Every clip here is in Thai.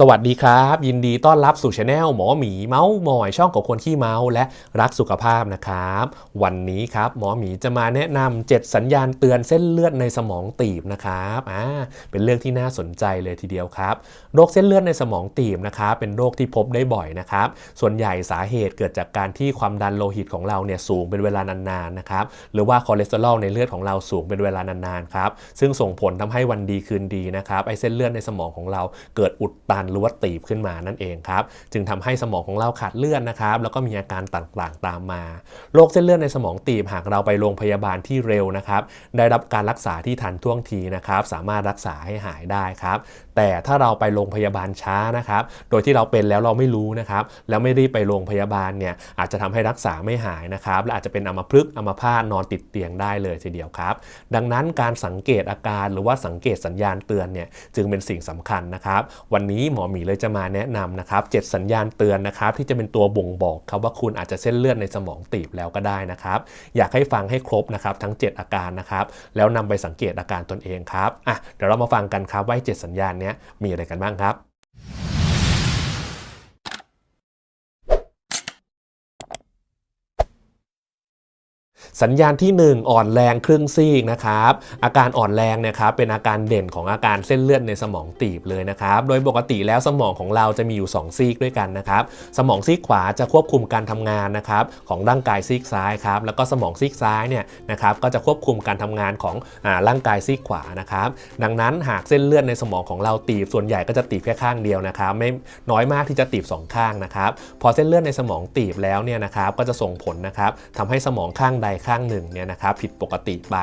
สวัสดีครับ ยินดีต้อนรับสู่ช anel หมอหมีเมาส์มอยช่องของคนขี้เมาส์และรักสุขภาพนะครับ วันนี้ครับหมอหมีจะมาแนะนำ7สัญญาณเตือนเส้นเลือดในสมองตีบนะครับอ่าเป็นเรื่องที่น่าสนใจเลยทีเดียวครับโรคเส้นเลือดในสมองตีบนะครับเป็นโรคที่พบได้บ่อยนะครับส่วนใหญ่สาเหตุเกิดจากการที่ความดันโลหิตของเราเนี่ยสูงเป็นเวลานานๆนะครับหรือว่าคอเลสเตอรอลในเลือดของเราสูงเป็นเวลานานๆครับซึ่งส่งผลทำให้วันดีคืนดีนะครับไอเส้นเลือดในสมองของเราเกิดอุดตันรือว่าตีบขึ้นมานั่นเองครับ จึงทำให้สมองของเราขาดเลือดนะครับ แล้วก็มีอาการต่างๆตามมา โรคเส้นเลือดในสมองตีบหากเราไปโรงพยาบาลที่เร็วนะครับ ได้รับการรักษาที่ทันท่วงทีนะครับ สามารถรักษาให้หายได้ครับ แต่ถ้าเราไปโรงพยาบาลช้านะครับ โดยที่เราเป็นแล้วเราไม่รู้นะครับ แล้วไม่รีบไปโรงพยาบาลเนี่ย อาจจะทำให้รักษาไม่หายนะครับ และอาจจะเป็นอัมพฤกษ์อัมพาตนอนติดเตียงได้เลยทีเดียวครับ ดังนั้นการสังเกตอาการหรือว่าสังเกตสัญญาณเตือนเนี่ย จึงเป็นสิ่งสำคัญนะครับ วันนี้หมอหมีเลยจะมาแนะนำนะครับเจ็ดสัญญาณเตือนนะครับที่จะเป็นตัวบ่งบอกครับว่าคุณอาจจะเส้นเลือดในสมองตีบแล้วก็ได้นะครับ อยากให้ฟังให้ครบนะครับทั้ง 7 อาการนะครับแล้วนำไปสังเกตอาการตนเองครับอะเดี๋ยวเรามาฟังกันครับว่าไอ้เจ็ดสัญญาณนี้มีอะไรกันบ้างครับ สัญญาณที่ 1 อ่อนแรงครึ่งซีกนะครับอาการอ่อนแรงนี่ยครับเป็นอาการเด่นของอาการเส้นเลือดในสมองตีบเลยนะครับโดยปกติแล้วสมองของเราจะมีอยู่ 2 ซีกด้วยกันนะครับสมองซีกขวาจะควบคุมการทำงานนะครับของร่างกายซีกซ้ายครับแล้วก็สมองซีกซ้ายเนี่ยนะครับก็จะควบคุมการทำงานของอร่างกายซีกขวานะครับดังนั้นหากเส้นเลือดในสมองของเราตีบส่วนใหญ่ก็จะตีบแค่ข้างเดียวนะครับไม่น้อยมากที่จะตีบสองข้างนะครับพอเส้นเลือดในสมองตีบแล้วเนี่ยนะครับก็จะส่งผลนะครับทำให้สมองข้างใดข้างหนึ่งเนี่ยนะครับผิดปกติไป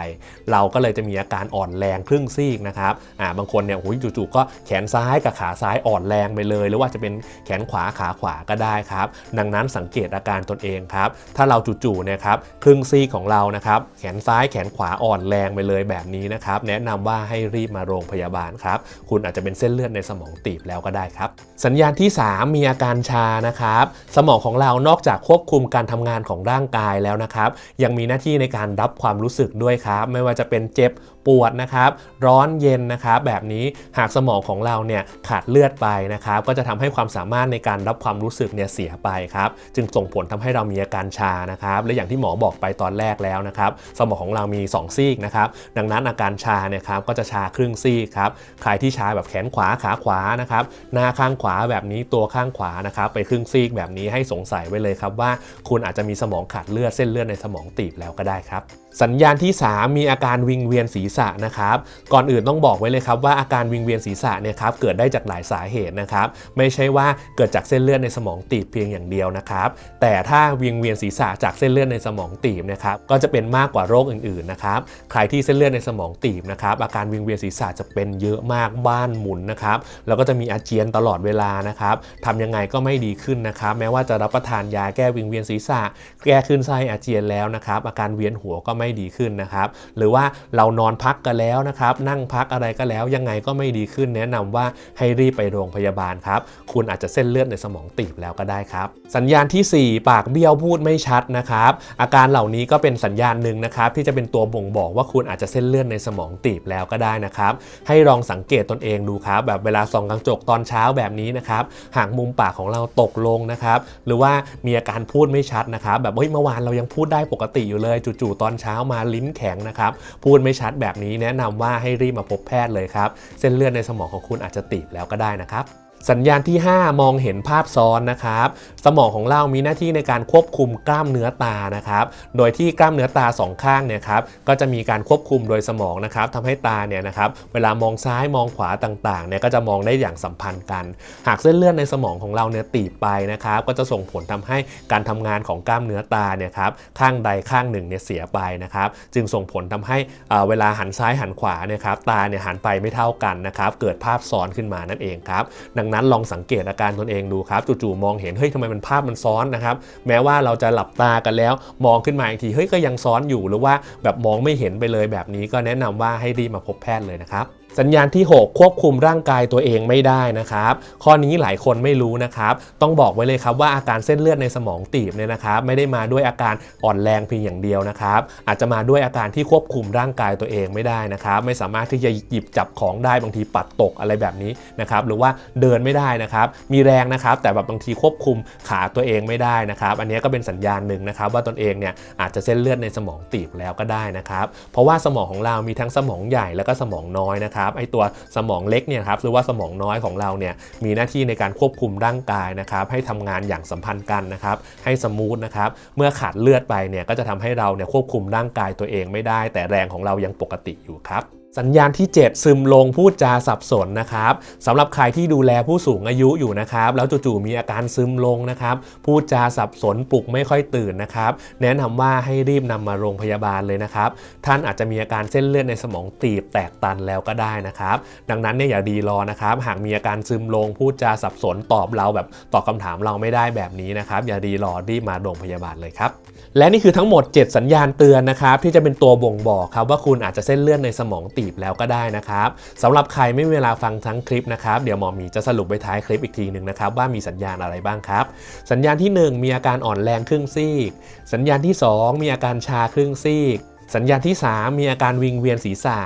เราก็เลยจะมีอาการอ่อนแรงครึ่งซีกนะครับอ่าบางคนเนี่ยโอ้ยจู่ๆก็แขนซ้ายกับขาซ้ายอ่อนแรงไปเลย หรือว่าจะเป็นแขนขวาขาขวาก็ได้ครับ ดังนั้นสังเกตอาการตนเองครับ ถ้าเราจู่ๆเนะครับครึ่งซีกของเรานะครับแขนซ้ายแขนขวาอ่อนแรงไปเลยแบบนี้นะครับ แนะนำว่าให้รีบมาโรงพยาบาลครับ คุณอาจจะเป็นเส้นเลือดในสมองตีบแล้วก็ได้ครับ สัญญาณที่ 3 มีอาการชานะครับ สมองของเรานอกจากควบคุมการทำงานของร่างกายแล้วนะครับ ยังมีหหน้าที่ในการรับความรู้สึกด้วยครับ ไม่ว่าจะเป็นเจ็บ ปวดนะครับ ร้อนเย็นนะครับ แบบนี้หากสมองของเราเนี่ยขาดเลือดไปนะครับ ก็จะทำให้ความสามารถในการรับความรู้สึกเนี่ยเสียไปครับ จึงส่งผลทำให้เรามีอาการชานะครับ และอย่างที่หมอบอกไปตอนแรกแล้วนะครับ สมองของเรามี 2 ซีกนะครับ ดังนั้นอาการชาเนี่ยครับก็จะชาครึ่งซีกครับ ใครที่ชาแบบแขนขวาขาขวานะครับ หน้าข้างขวาแบบนี้ตัวข้างขวานะครับ ไปครึ่งซีกแบบนี้ให้สงสัยไว้เลยครับว่า คุณอาจจะมีสมองขาดเลือดเส้นเลือดในสมองตีบแล้วก็ได้ครับ สัญญาณที่ 3 มีอาการวิงเวียนศีรษะนะครับ ก่อนอื่นต้องบอกไว้เลยครับว่าอาการวิงเวียนศีรษะเนี่ยครับเกิดได้จากหลายสาเหตุนะครับ ไม่ใช่ว่าเกิดจากเส้นเลือดในสมองตีบเพียงอย่างเดียวนะครับ แต่ถ้าวิงเวียนศีรษะจากเส้นเลือดในสมองตีบนะครับก็จะเป็นมากกว่าโรคอื่นๆนะครับ ใครที่เส้นเลือดในสมองตีบนะครับอาการวิงเวียนศีรษะจะเป็นเยอะมากบ้านหมุนนะครับ แล้วก็จะมีอาเจียนตลอดเวลานะครับทำยังไงก็ไม่ดีขึ้นนะครับ แม้ว่าจะรับประทานยาแก้วิงเวียนศีรษะ แก้คลื่นไส้อาเจียนแล้วนะครับอาการเวียนหัวก็ไไม่ดีขึ้นนะครับ หรือว่าเรานอนพักกันแล้วนะครับ นั่งพักอะไรก็แล้วยังไงก็ไม่ดีขึ้น แนะนำว่าให้รีบไปโรงพยาบาลครับ คุณอาจจะเส้นเลือดในสมองตีบแล้วก็ได้ครับ สัญญาณทีสี่ 4 ปากเบี้ยวพูดไม่ชัดนะครับ อาการเหล่านี้ก็เป็นสัญญาณหนึ่งนะครับ ที่จะเป็นตัวบ่งบอกว่าคุณอาจจะเส้นเลือดในสมองตีบแล้วก็ได้นะครับ ให้ลองสังเกตตนเองดูครับ แบบเวลาส่องกระจกตอนเช้าแบบนี้นะครับหากมุมปากของเราตกลงนะครับ หรือว่ามีอาการพูดไม่ชัดนะครับ แบบเฮ้ยเมื่อวานเรายังพูดได้ปกติอยู่เลยจู่ๆตอนเช้าามาลิ้นแข็งนะครับ พูดไม่ชัดแบบนี้แนะนำว่าให้รีบมาพบแพทย์เลยครับ เส้นเลือดในสมองของคุณอาจจะตีบแล้วก็ได้นะครับ สัญญาณที่ 5 มองเห็นภาพซ้อนนะครับ สมองของเรามีหน้าที่ในการควบคุมกล้ามเนื้อตานะครับ โดยที่กล้ามเนื้อตาสองข้างเนี่ยครับก็จะมีการควบคุมโดยสมองนะครับทำให้ตาเนี่ยนะครับเวลามองซ้ายมองขวาต่างๆเนี่ยก็จะมองได้อย่างสัมพันธ์กัน หากเส้นเลือดในสมองของเราเนี่ยตีบไปนะครับ ก็จะส่งผลทำให้การทำงานของกล้ามเนื้อตาเนี่ยครับข้างใดข้างหนึ่งเนี่ยเสียไปนะครับ จึงส่งผลทำให้เอ่อเวลาหันซ้ายหันขวาเนี่ยครับตาเนี่ยหันไปไม่เท่ากันนะครับเกิดภาพซ้อนขึ้นมานั่นเองครับดังนั้นลองสังเกตอาการตนเองดูครับ จู่ๆมองเห็นเฮ้ยทำไมมันภาพมันซ้อนนะครับ แม้ว่าเราจะหลับตากันแล้ว มองขึ้นมาอีกทีเฮ้ยก็ยังซ้อนอยู่หรือว่าแบบมองไม่เห็นไปเลยแบบนี้ก็แนะนำว่าให้รีบมาพบแพทย์เลยนะครับ สัญญาณที่ 6 ควบคุมร่างกายตัวเองไม่ได้นะครับ ข้อนี้หลายคนไม่รู้นะครับ ต้องบอกไว้เลยครับว่าอาการเส้นเลือดในสมองตีบเนี่ยนะครับ ไม่ได้มาด้วยอาการอ่อนแรงเพียงอย่างเดียวนะครับ อาจจะมาด้วยอาการที่ควบคุมร่างกายตัวเองไม่ได้นะครับ ไม่สามารถที่จะหยิบจับของได้บางทีปัดตกอะไรแบบนี้นะครับ หรือว่าเดินไม่ได้นะครับ มีแรงนะครับ แต่แบบบางทีควบคุมขาตัวเองไม่ได้นะครับ อันนี้ก็เป็นสัญญาณหนึ่งนะครับ ว่าตนเองเนี่ยอาจจะเส้นเลือดในสมองตีบแล้วก็ได้นะครับ เพราะว่าสมองของเรามีทั้งสมองใหญ่แล้วก็สมองน้อยนะครับไอตัวสมองเล็กเนี่ยครับหรือว่าสมองน้อยของเราเนี่ยมีหน้าที่ในการควบคุมร่างกายนะครับให้ทำงานอย่างสัมพันธ์กันนะครับให้สมูทนะครับเมื่อขาดเลือดไปเนี่ยก็จะทำให้เราเนี่ยควบคุมร่างกายตัวเองไม่ได้ แต่แรงของเรายังปกติอยู่ครับ สัญญาณที่ 7 ซึมลงพูดจาสับสนนะครับสำหรับใครที่ดูแลผู้สูงอายุอยู่นะครับ แล้วจู่ๆมีอาการซึมลงนะครับพูดจาสับสนปลุกไม่ค่อยตื่นนะครับ แนะนำว่าให้รีบนำมาโรงพยาบาลเลยนะครับ ท่านอาจจะมีอาการเส้นเลือดในสมองตีบแตกตันแล้วก็ได้นะครับ ดังนั้นเนี่ยอย่าดีรอนะครับ หากมีอาการซึมลงพูดจาสับสนตอบเราแบบตอบคำถามเราไม่ได้แบบนี้นะครับ อย่าดีรอรีบมาโรงพยาบาลเลยครับและนี่คือทั้งหมด 7 สัญญาณเตือนนะครับที่จะเป็นตัวบ่งบอกครับว่าคุณอาจจะเส้นเลือดในสมองตีบแล้วก็ได้นะครับสำหรับใครไม่มีเวลาฟังทั้งคลิปนะครับเดี๋ยวหมอมีจะสรุปไว้ท้ายคลิปอีกทีหนึ่งนะครับว่ามีสัญญาณอะไรบ้างครับ สัญญาณที่ 1 มีอาการอ่อนแรงครึ่งซีก สัญญาณที่ 2 มีอาการชาครึ่งซีก สัญญาณที่ 3 มีอาการวิงเวียนศีรษะ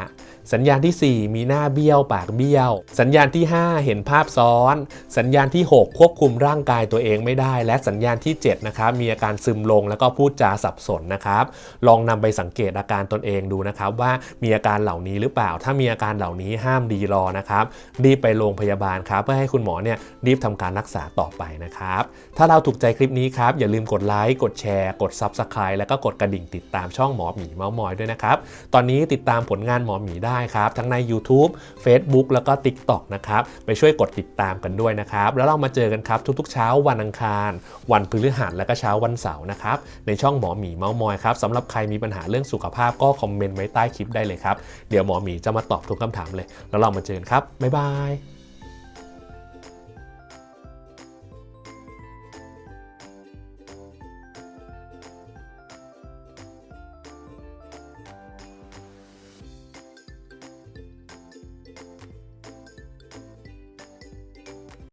สัญญาณที่ 4 มีหน้าเบี้ยวปากเบี้ยว สัญญาณที่ 5 เห็นภาพซ้อน สัญญาณที่ 6 ควบคุมร่างกายตัวเองไม่ได้ และสัญญาณที่7นะครับมีอาการซึมลงแล้วก็พูดจาสับสนนะครับ ลองนำไปสังเกตอาการตนเองดูนะครับว่ามีอาการเหล่านี้หรือเปล่า ถ้ามีอาการเหล่านี้ห้ามดีรอนะครับรีบไปโรงพยาบาลครับ เพื่อให้คุณหมอเนี่ยรีบทำการรักษาต่อไปนะครับ ถ้าเราถูกใจคลิปนี้ครับอย่าลืมกดไลค์กดแชร์กด Subscribe แล้วก็กดกระดิ่งติดตามช่องหมอหมีเมาส์มอยด้วยนะครับตอนนี้ติดตามผลงานหมอหมีได้ครับ ทั้งใน YouTube Facebook แล้วก็ TikTok นะครับ ไปช่วยกดติดตามกันด้วยนะครับ แล้วเรามาเจอกันครับ ทุกๆ เช้าวันอังคาร วันพฤหัสและก็เช้าวันเสาร์นะครับ ในช่องหมอหมีเมาส์มอยครับสำหรับใครมีปัญหาเรื่องสุขภาพก็คอมเมนต์ไว้ใต้คลิปได้เลยครับ เดี๋ยวหมอหมีจะมาตอบทุกคำถามเลย แล้วเรามาเจอกันครับบ๊ายบาย